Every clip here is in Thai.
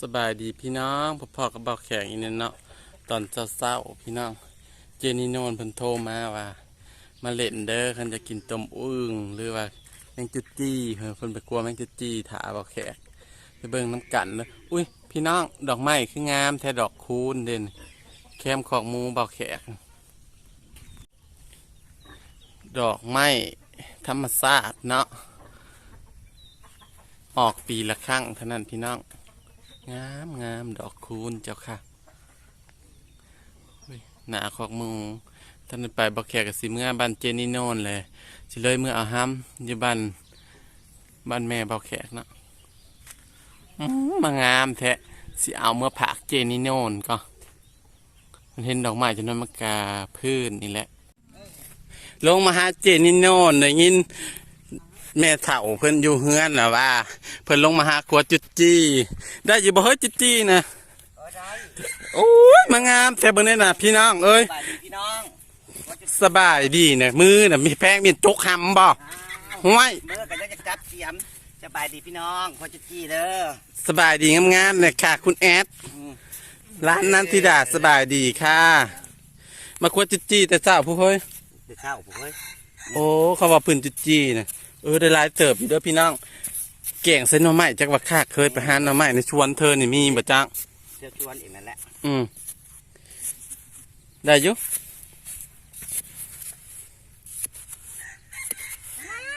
สบายดีพี่น้องพ่อๆกับเบาแข็งอีนั่นเนาะตอนเศร้าๆพี่น้อง เจนี่โนนเพิ่นโทรมาว่า มาเล่นเด้อคันจะกินต้มอึ่งหรือว่าแมงจุดจี้เพิ่นเพิ่นไปกลัวแมงจุดจี้ถาเบาแขกไปเบิ่งน้ำกันเลยอุ้ยพี่น้องดอกไม้คืองามแท้ดอกคูณเด่นแคมขอกหมูเบาแขก ดอกไม้ธรรมชาติเนาะออกปีละครั้งเท่านั้นพี่น้อง งามงามดอกคูณเจ้าค่ะหนาขอกมูท่านไปบักแขกกับสิเมื่อบ้านเจนี่โนนเลยสิเลยเมื่อเอาห้ำอยู่บ้านบ้านแม่บักแขกเนาะมางามแท้สิเอาเมื่อผักเจนี่โนนก็มันเห็นดอกไม้จนนั้นมากาพื้นนี่แหละ ลงมาหาเจนี่โนนได้ยิน แม่เฒ่าเพิ่นอยู่เฮือนน่ะว่า เพิ่นลงมาหาครัวจุดจี้ ได้อยู่บ่เฮ้ยจุดจี้นะเออได้โอ้ยมางามแท้เบิ่งนี่น่ะพี่น้องเอ้ยสบายดีพี่น้องว่าจะสบายดีน่ะมือน่ะมีแพงมีจกหำบ่อ้าวห้วยเมื่อกันจะจับเสียมสบายดีพี่น้องพอจะจี้เด้อสบายดีงามๆเลยค่ะ คุณแอดอืมร้านนันทิดาสบายดีค่ะ มาครัวจุดจี้แต่เจ้าผู้เฮ้ยเดี๋ยวข้าวผมเฮ้ยโอ้เขาว่าพื้นจุดจี้น่ะ เออได้หลายเติบอยู่เด้อพี่น้องแกงเส้นหน่อไม้จักว่าค่าเคยไปหาหน่อไม้ในชวนเธอนี่มีบ่จังเชื่อชวนเองนั่นแหละอืมได้อยู่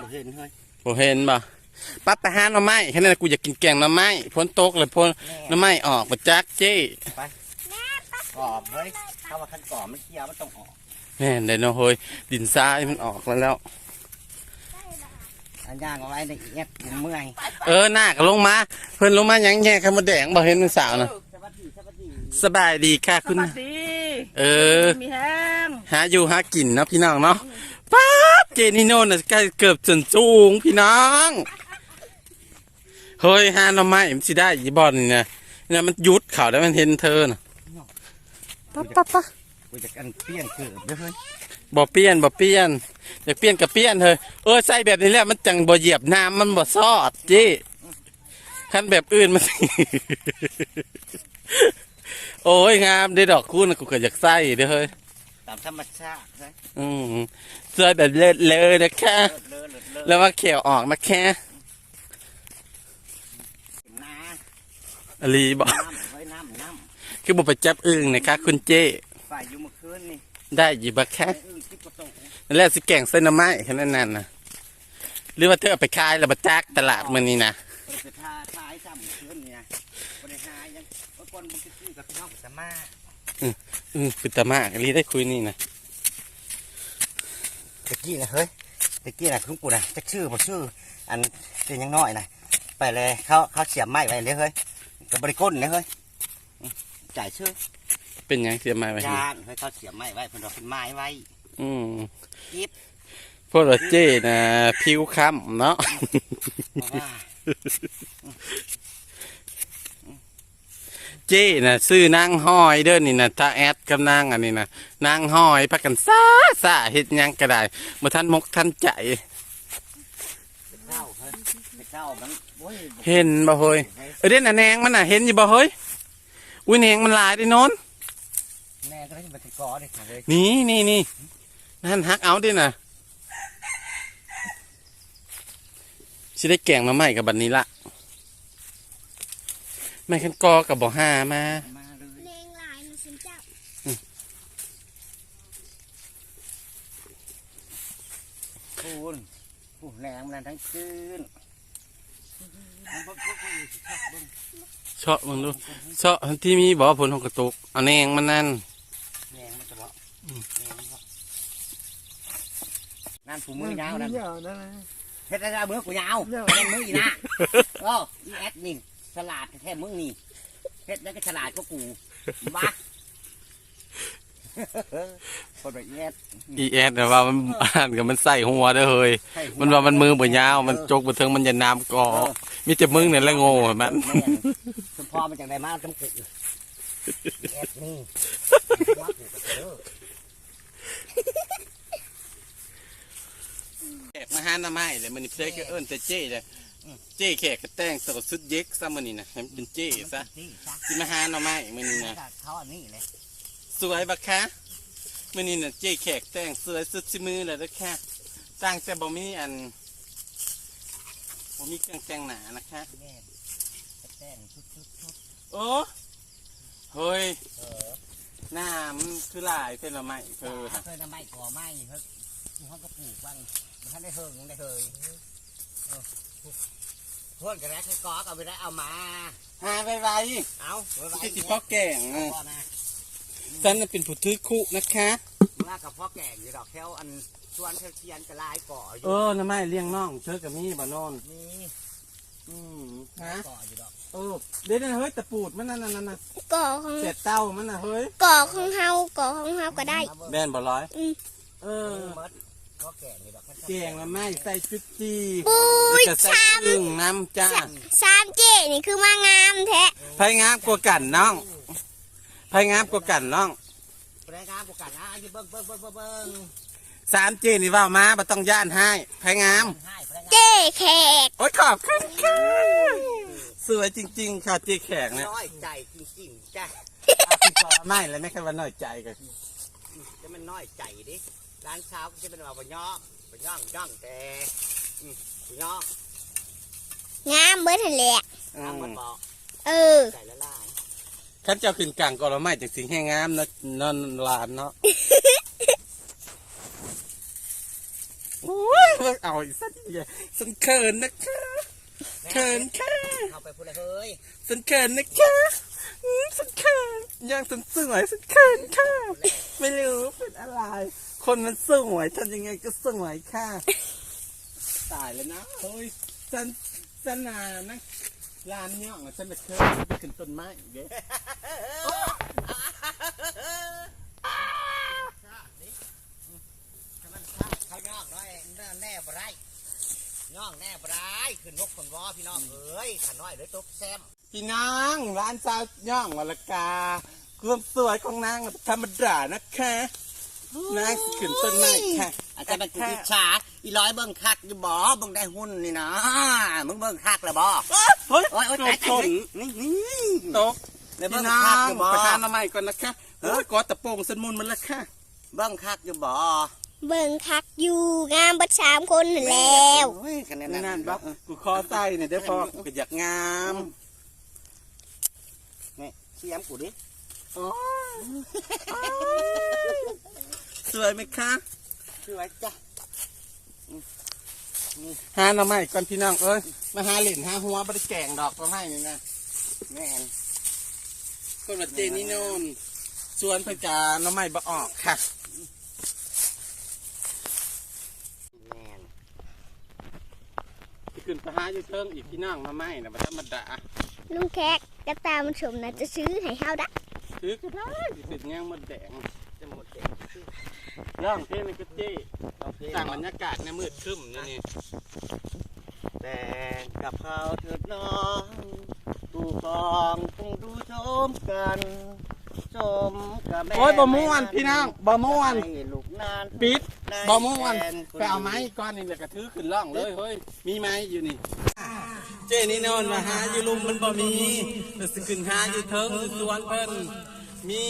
บ่เห็นเฮ้ยผมเห็นบ่ปั๊บไปหาหน่อไม้แค่นั้นนะกูอยากกินแกงหน่อไม้พ้นตกเลยพ้นหน่อไม้ออกมาจักเจ้กรอบเฮ้ยถ้าว่าขั้นกรอบมันเคี้ยวมันต้องออกแม่นได้เนาะเฮ้ยดินทรายมันออกแล้วแล้ว อันย่างเอาไว้ในเอียดเมื่อยเออหน้าก็ลงมา เพิ่นลงมาหยังแย่ข้าวมดแดงบ่เห็นมันสาวนะสวัสดีสวัสดีสบายดีค่ะคุณสวัสดีเออ มีแห้งหาอยู่หากินเนาะพี่น้องเนาะป๊าบเจนี่โน่นน่ะใกล้เกือบจนสูงพี่น้องเฮ้ยหาหน่อไม้มันสิได้ยี่บอลนี่นะเนี่ยมันยุดเขาแล้วมันเห็นเธอน่ะปั๊บปั๊บปั๊บกูจะกันเปลี่ยนเกือบเด้อเฮ้ยบ่เปลี่ยนบ่เปลี่ยน อยากเปลี่ยนก็เปลี่ยนเถอะเออใส่แบบนี้แหละมันจังบ่เหยียบน้ำมันบ่ซอดจีคันแบบอื่นมัน โอ้ยงามได้ดอกคูณกูก็อยากใส่เด้อเฮ้ยตามธรรมชาติเฮ้ยอืมใส่แบบเลิศเลยนะคะเลิศเลิศเลิศแล้วว่าเขียวออกนะแค่น้อลีบอกำน้ำเฮ้ยน้ำน้คือบ่ไปจับอึ่งนะคะคุณเจ้ำฝ่ายอยู่เมื่อคืนนี่ได้อยี่บักแค่ ไอ้อึ้งที่ประตู นั่นแหละสิแกงเส้นหน่อไม้แค่นั้นน่ะนะหรือว่าเธอเอาไปขายแล้วมาจักตลาดมันนี่นะบริษัททาท้ายซ้ำคืนนี่นะบริหารยังว่าคนมันจะซื้อกับพี่น้องสามารถอือปิตามากรีได้คุยนี่นะตะกี้นะเฮ้ยตะกี้นะคุณปู่นะจะชื่อบ่ชื่อ อันเป็นยังน้อยนะไปเลยเขาเขาเสียบไม้ไว้เลยเฮ้ยกับบริก้นเลยเฮ้ยอืมจ่ายชื่อเป็นหยังเสียไม้ไว้ให้ยานเฮ้ยเขาเสียบไม้ไว้เพิ่นเอาเป็นไม้ไว้ อืมยิบพวกเราเจ้นะผิวค้ำเนาะเพราะว่าเจ้นะซื้อนางห้อยเด้อนี่นะถ้าแอดกับนางอันนี้นะนางห้อยพักกันซ่าซ่าเฮ็ดหยังก็ได้เมื่อท่านมกท่านใจไปเข้าเฮ้ยไปเข้ามันโอ้ยเห็นบ่เฮ้ยเออเด่นน่ะแนงมันน่ะเห็นอยู่บ่เฮ้ยอุ้ยแนงมันหลายได้นอนแม่ก็ได้มาถึงกอเลยค่ะเลยนี่นี่นี่ นั่นฮักเอาดิน่ะสิได้แกงมาใหม่กับบัดนี้ละแม่คันกอกับบ่ห้ามามาเลยเลงลายมันสินเจ้าคุณผู้แรงมันทั้งคืนมันบ่ทุกข์อยู่สิครับเบิ่งเชาะมึงดูเชาะที่มีบ่ผลของกระตุกเอาแนงมันนั่นแรงมันจะบ อกแรงมันบอกนั่นผู้มือยาวนั่นเฮ็ดได้มือกูยาวเฮ็ดมืออีน่ะโอ้อีแอดนี่ฉลาดแท้มึงนี่เฮ็ดได้ก็ฉลาดก็กูบ้าคนแบบแอดอีแอดแต่ว่ามันอ่านกับมันใส่หัวเด้อเฮ้ยให้หัมันว่ามันมือบ่ยาว มันจกบ่เทิงมันจะน้ำกอมีแต่มึงเนี่ยแหละโง่มันแม่นคุณพ่อมาจากไหนมาจำกุกแอดนี่ มากูกับเธอแอบมาหาหน้าไม้เลยมันนี่เพลก็เอิ้นแต่เจ้เลยเจ๊แขกก็แต่งตัวสุดเย็กซะมื้อนี้นะให้มันเป็นเจ๊ซะนี่จ้ะสิมาหาหน่อไม้มื้อนี้นะเขาอันนี้เลยสวยบักคะมื้อนี้น่ะเจ๊แขกแต่งสวยสุดสิมือเลยเด้อค่ะตั้งแต่บ่มีอันบ่มีเครื่องแต่งหนานะคะแม่แต่งชุดชุดชุดโอ้เฮ้ยเออหน้ามันคือลายเป็นหน่อไม้เธอเคยนำไมก่อไม้เฮ้ยเขาก็ปลูกบ้าง ท่านได้เฮิงยังได้เฮยเออเพื่อนกันแล้วคือกอเอาไปได้เอามาหาไวเอาไว้ๆไว้ที่สิพ่อแก่งเอาอะพ่อนะฉันน่ะเป็นผู้ถือคุนะคะมากับพ่อแก่อยู่ดอกแถวอันชวนเทียนเทียนกระลายก่ออเอยู่อหน่อไม้เลี้ยงน้องเธอกับมีบ่นอนนี่อืมฮะก่ออยู่ดอกเออเดี๋ยวนะเฮ้ยตะปูดมันนั่นนั่นนั่นน่ะก่อของเศษเต้ามันน่ะเฮ้ยก่อของเฮาก่อของเฮาก็ได้แบนบ่ร้อยอืมเอเอ ออมดพ่อแก่อยู่ดอกเก่งละไม้ใส่ชุดจีปุ้ยจะใส่ชามอึ่งน้ำจ้าสามเจนี่คือมางามแท้ไผงามกว่ากันน้องไผงามกว่ากันน้องแรงงานกูกันนะอยู่เบิ้งเบิ้งเบิ้งเบิ้งเบิ้งสามเจนี่ว่ามาบ่ต้องย่านให้ไผงามให้แรงงานเจแขกโอ้ยขอบคุณค่ะสวยจริง ๆ ค่ะเจแขกเนี่ยน้อยใจจริงๆจ้ะเอาคุณปอไม่เลยไม่เคยว่าน้อยใจกันจะมันน้อยใจดิ ร้านเช้าก็จะเป็นว่าบะย่องบะย่องย่องแต่อืมบะย่องงามเบิดหั่นแหละอืทางมมันบอกเออใจละลายขันเจ้าขึ้นกลางกอละไม้จากสิ่งแห้งงามเนาะนอนลานเนาะโอ้ยเอาอีกสักทีสันเขินนะคะเขินค่ะเข้าไปพูดเลยเฮ้ยสันเขินนะคะอืมสันเขินยังสันสวยสันเขินค่ะไม่รู้เป็นอะไร คนมันสวยทำยังไงก็สวยค่ะ ตายแล้วนะเฮ้ยสันสันนานะลานเนี่ยงอะฉันจะเคยไปขึ้นต้นไม้อีกเด้ถ้ามันพลาดเขาย่องน้อยแน่บ่ได้ย่องแน่บ่ได้ขึ้นนกคนวอพี่น้องเอ้ยขาน้อยเลยตกแซมพี่น้องร้านสาวย่องวรกาความสวยของนางธรรมดานะคะ นางสิขึ้นต้นไม้ค่ะอาจจะเป็นกูอิจฉาอีร้อยเบิ่งคักอยู่บ่เบิ่งได้หุ้นนี่นะมึงเบิ่งคักแล้วบ่เฮ้ยโอ้ยโอ้ยตตายกตายนี่นี่ตกแล้วพี่เบิ่งน้อคักงอยู่บ่ไปหาหน้ำไม้ก่อนนะคะโอ้ยกอตะโปงสนมุนมันละค่ะเบิ่งคักอยู่บ่เบิ่งคักอยู่งามเบิดสามคนนั่นแล้วโอ้ยคะแนนนั่นั่นนบักกูคอใต้เนี่ยเด้อพ่อกูก็อยากงามนี่เสียมกูดิโอ้ย สวยไหมคะช่วยจ้ะหาหน้ำไม้ก่อนพี่น้องเอ้ยมาหาเหรียญหาหัวบริแกงดอกมาให้นี่นะแม่นคนว่าเจนี่โนนชวนเพื่นกาหน้ำไม้บ่ออกค่ะแม่นขึ้นไปหาอยู่เทิงอีกพี่น้องมาไม่นะบ่ธรรมดาลุงแขกกระตามันชมนะจะซื้อให้เฮาดะถือก็ได้สิเป็นย่างมดแดงจะหมดเด็ก ย่องเพลงนี่ก็เจ้เราเพลงต่างบรรยากาศเนี่ยมืดครึ้มนี่นี่แต่กับเขาเถิดน้องดูกองคงดูชมกันชมกับแม่โอ้ยบ่ม่วนพี่น้องบ่ม่วนให้ลูกนานปิดในบ่ม่วนแฟนคนไปเอาไม้ก้อนนี่แหละกระถือขึ้นล่องเลยเฮ้ยมีไม้อยู่นี่ เจนี่นอนมาหาอยู่ลุมมันบ่มีเดี๋ยวสิขึ้นหาอยู่เทิงอยู่สวนเพิ่นมี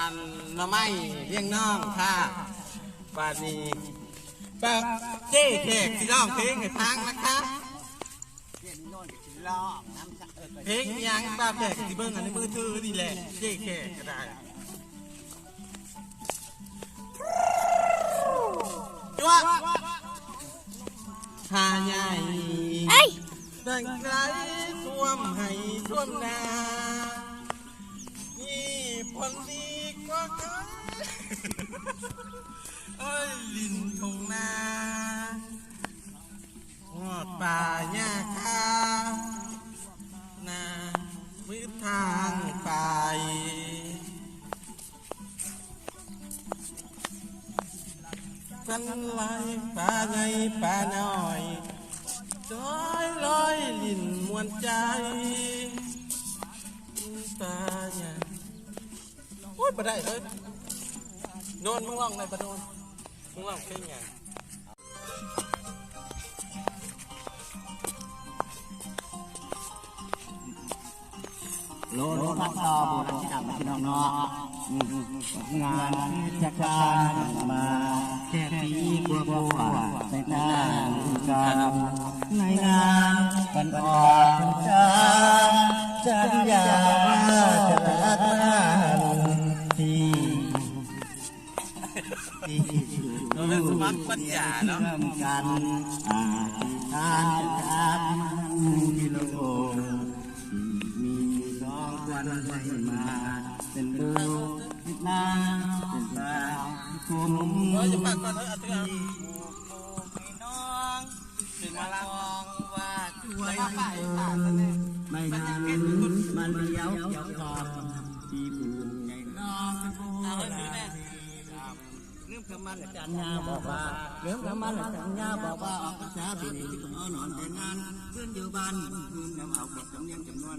อันหน่อไม้เลี้ยงน้องค่ะบาดนี้ป้าเจ๊แขกสิร้องเพลงให้ฟังนะคะเพลงยังป้าแขกสิเบิ่งอันในมือถือนี่แหละเจ๊แขกก็ได้จ้วหาใหญ่เอ้ดังไกลท่วมให้ท่วมนานี่ผลดีกว่ากัน เอ้ยลินทงนาหอดป่าหญ้าคานามือทางไปสันไหลป่าใหญ่ป่าน้อยจอยลอยลินมวนใจตาอย่า อ้ยบ่ได้เลยนอนมึงร้องเนปบ่นอนมึงร้องเพลงหยังโลดพักตาบุตรที่ดำพี่น้องนาะงานเทศกาลมาแค่ปีกว่าๆในงานกรรมในงานกันออกพราจันยาจะรักมา เราเป็นสมัครปัญญาเนาะร่วกันอาธิษฐานจากมันที่โลกมีสองวันให้มาเป็นลูกเป็นนาเป็นตาคุณเราจะปักก่อนเถอะเอาเถอะพี่น้องเป็นมาลองว่าช่วยไม่นานมันเดียวเกี่ยวทองที่ผูกใหญ่น้องเอาให้ดูแน่ เรื่องคำมันอาจารย์ยาบอกว่าเรื่องคำมันอาจารย์ยาบอกว่าออกภาษาปีนี้ต้องเอานอนแต่งงานเพื่อนอยู่บ้านคืนนำเอาเก็บจำเนียงจำนวน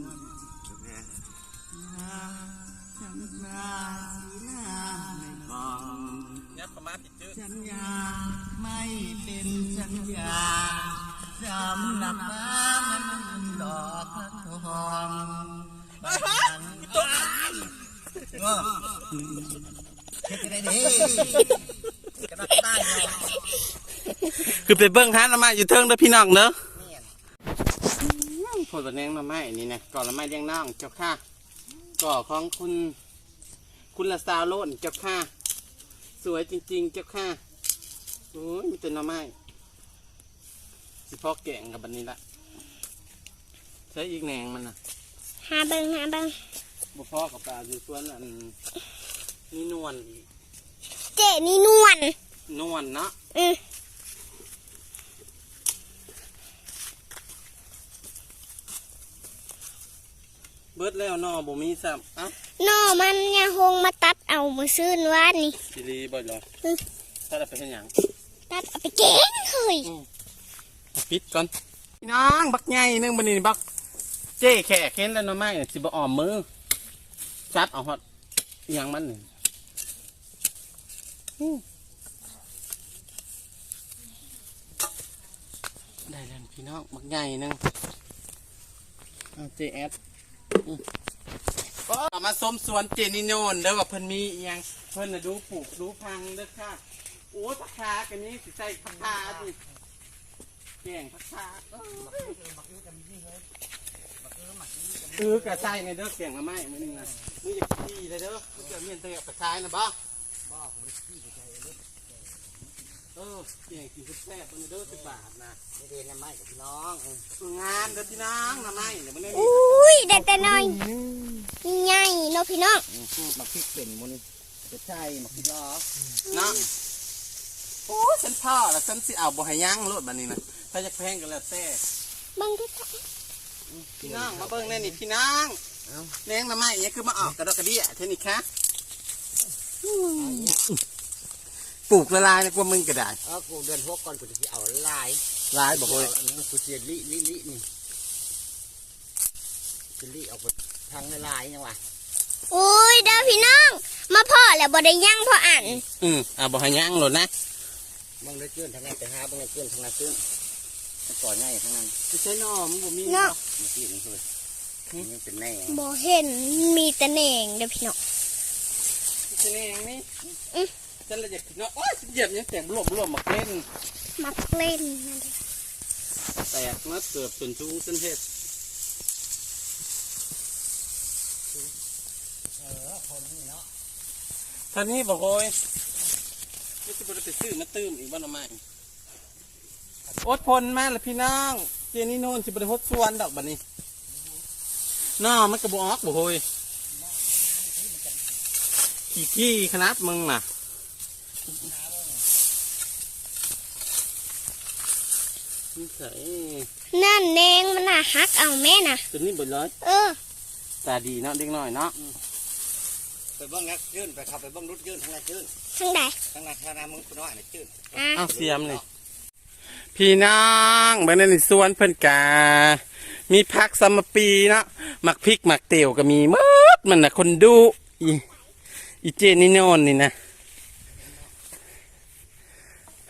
ฉันนาสีหน้าในกองยับประมาณผิดจืดสัญญาไม่เป็นสัญญาจำหนักมามันดอกพระทองตัวเฮ็ดได้ดี กระดักได้เนาะคือไปเบิ้งฮานละไม้อยู่เทิงเด้อพี่น้องเนอะผลบันแนงละไม้นี่นะก่อนละไม้เลี้ยงน้องเจ้าค่ะก่อของคุณ คุณละสาวโลนเจ้าค่ะ สวยจริง ๆ เจ้าค่ะโอ้ยมีแต่หน่อไม้สิพอแกงกับบันนี้ละใช้อีกแหนงมันนะหาเบิงหาเบิงบ่พอกับปลาอยู่ส่วนอันนี่นวลอีกเจนี่นวล นวลเนาะอือเบิดแล้วเนอบ่มีซ้ำเอ้านอมันเนี่ยหงมาตัดเอามือซื้อนวานนี่สิรีบ่เหรออือถ้าเราไปเห็นหยังตัดเอาไปเก่งเฮ้ยปิดก่อนพี่น้องบักใหญ่หนึงบันนี้บักเจ๊แขกเห็นแล้วหน่อไม้น่ะสิบ่อ่อมมือจับเอาฮอดอิหยังมันนี่อื้อ ได้แล้วพี่น้องบักใหญ่นึงเอาเจแอดมาสมสวนเจนิโนนเด้อว่าเพิ่นมีอิหยังเพิ่นน่ะดูปลูกดูพังเด้อค่ะโอ้ผักคากันนี้สิใส่ผักคาดิแกงผักชาเออเออกระใส่ในเด้อแกงละไม้มื้อนึงนะมึงอยากขี้เลยเด้อมึงจะเมียนเตยกับกระชายนะบ่ เออแกงกินแซ่บๆมื้อเด้อสิบบาทนะไม่ได้นะไม่กับพี่น้องเอองานเด้อพี่น้องละไม้เดี๋ยวมันได้อุ้ยได้แต่น้อยใหญ่เนาะพี่น้องมาพริกเป็นมุนจะใช่มาพริกล้อเนาะโอ้ฉันพ่อแล้วฉันสิเอาบ่ให้ยั้งโลดบัดนี้นะถ้าจะแพงก็แล้วแต่เบังทุกพี่น้องมาเบิ่งแน่นี่พี่น้องแนงละไม้เนี่ยคือมาออกกระดอกกระเดี่ยเท่านี้คะ ปลูกละลายนะกว่ามึงก็ได้เออกูเดินพวกก่อนกูจะเอาลายลายบอกเลยอันนี้กูเสียลิลิลินี่จะลิออกไปทางลายยังวะอุ้ยเด้อพี่น้อง มาพ่อแล้วบ่ได้ย่างพ่ออ่านอืมอ่าบอกให้ย่างโหลดนะบางได้เกินทางนั้นไปหาบางได้เกินทางนั้นเกินมันก่อง่ายทางนั้นไม่ใช่นอมันบ่มีเนาะมาที่นี่เลยนี่เป็นแน่บ่เห็นมีแต่แหนงเด้อพี่น้องไม่ใช่แนงนี่อื้อ ฉันเลยอยากกินเนาะโอ้ยเหยียบยังแตกบลวมบลวมมาเล่นมักเล่นนั่นเด้อแตกมาเกือบจนชูงเส้นเฮ็ดท่านนี้บอกโอ้ยไม่ใช่บริไปซื้อมาตื้มอีกบ้านละไม่อดพลมากเลยพี่น้องเจนี่โน่นสิบริหดส่วนดอกบันนี้น้อมันกระบอกบ่โอยขี้ขี้ขนาดมึงน่ะ นี่ใส่นั่นแหนงมันน่ะฮักเอาแม่น่ะตัวนี้บ่ร้อยเออตาดีเนาะเด็กน้อยเนาะไปเบิ้งนักยืนไปขับไปเบิ้งรถยืนทางนั้นยืนทางใดทางนั้นทางนั้นมึงกูน้อยนะยืนอะเอาเสียมนี่พี่น้องเบิ่งในสวนเพิ่นกา มีผักสมปีเนาะหมักพริกหมักเตียวก็มีหมดมันน่ะคนดูอีอีเจนี่โน่นนี่นะ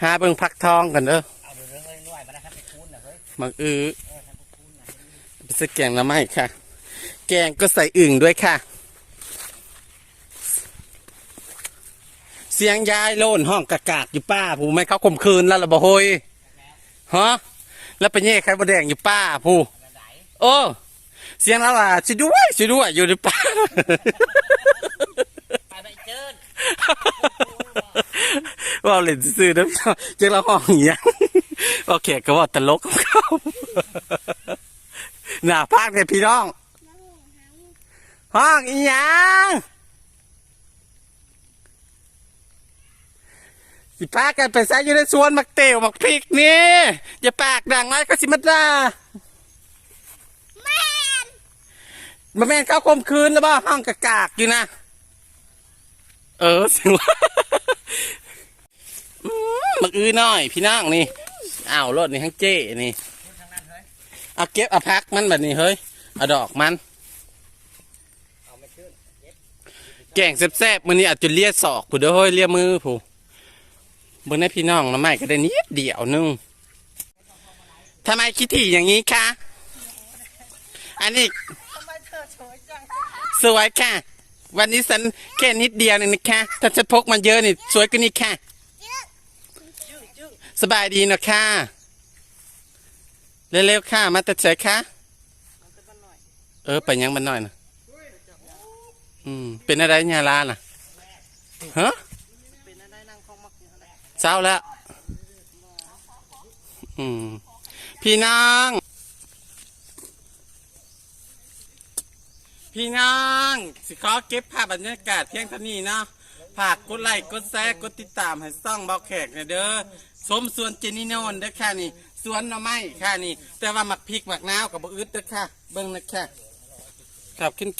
หาเบิ่งผักทองกันเด้อเอาไปเรื่องน้อยมานะครับไปคูนนะเฮ้ยมักอือไปสแกงละไม้ค่ะ แกงก็ใส่อึ่งด้วยค่ะ เสียงยายโลนห้องกากากอยู่ป้าผู้ไม่เขาข่มคืนแล้วละบ่โฮยฮะแล้วไปแย่ไข่บดแดงอยู่ป้าผู้โอ้เสียงแล้วล่ะช่วยด้วยช่วยด้วยอยู่ในป้าไปไปเจิด ว่าเล่นซื่อๆนะเจ้าละห้องอย่างเงี้ยโอเคก็ว่าตลกของเขาหน้าพากเนี่ยพี่น้อง ห้องอีหยังสิพากันไปใส่อยู่ในสวนมักเตวมักพริกนี่อย่าปากดังไรก็สิมาด่าแม่นมาแม่นเข้าคมคืนแล้วบ่ห้องกะกากอยู่นะ เออสิวะอืมมักอื้อน้อย พี่น้องนี่อ้าวรถนี่ทั้งเจ้นี่เอาเก็บเอาพักมันแบบนี้เฮ้ยเอาดอกมันแก่งแซ่บๆมื้อนี้อาจจะเลียศอกผู้เด้อเฮ้ยเลียมือผู้เบิ่งได้พี่น้องน้ำใหม่ก็ได้นิดเดียวนึงทำไมคิดถี่อย่างนี้คะ อันนี้สวยค่ะ วันนี้ฉันแค่นิดเดียวนึงนะคะถ้าฉันพกมันเยอะนี่สวยกว่านี้ค่ะสบายดีนะค่ะเร็วๆค่ะ มาแต่เฉยค่ะเออไปยังมันหน่อยนะอืมเป็นอะไรยร้านอะฮะเศร้าแล้ว อืมพี่น้อง พี่น้อง สิขอเก็บภาพบรรยากาศเพียงเท่านี้เนาะฝากกดไลค์กดแชร์กดติดตามให้ซ่องเบาแขกน่ยเด้อสมสวนเจนี่โนนเด้อค่ะนี่สวนหน่อไม้ค่ะนี่ แต่ว่าหมักพริกหมักน้าวกับบะอึดเด้อค่ะ เบิ่งนะค่ะขอบคุณค่ะ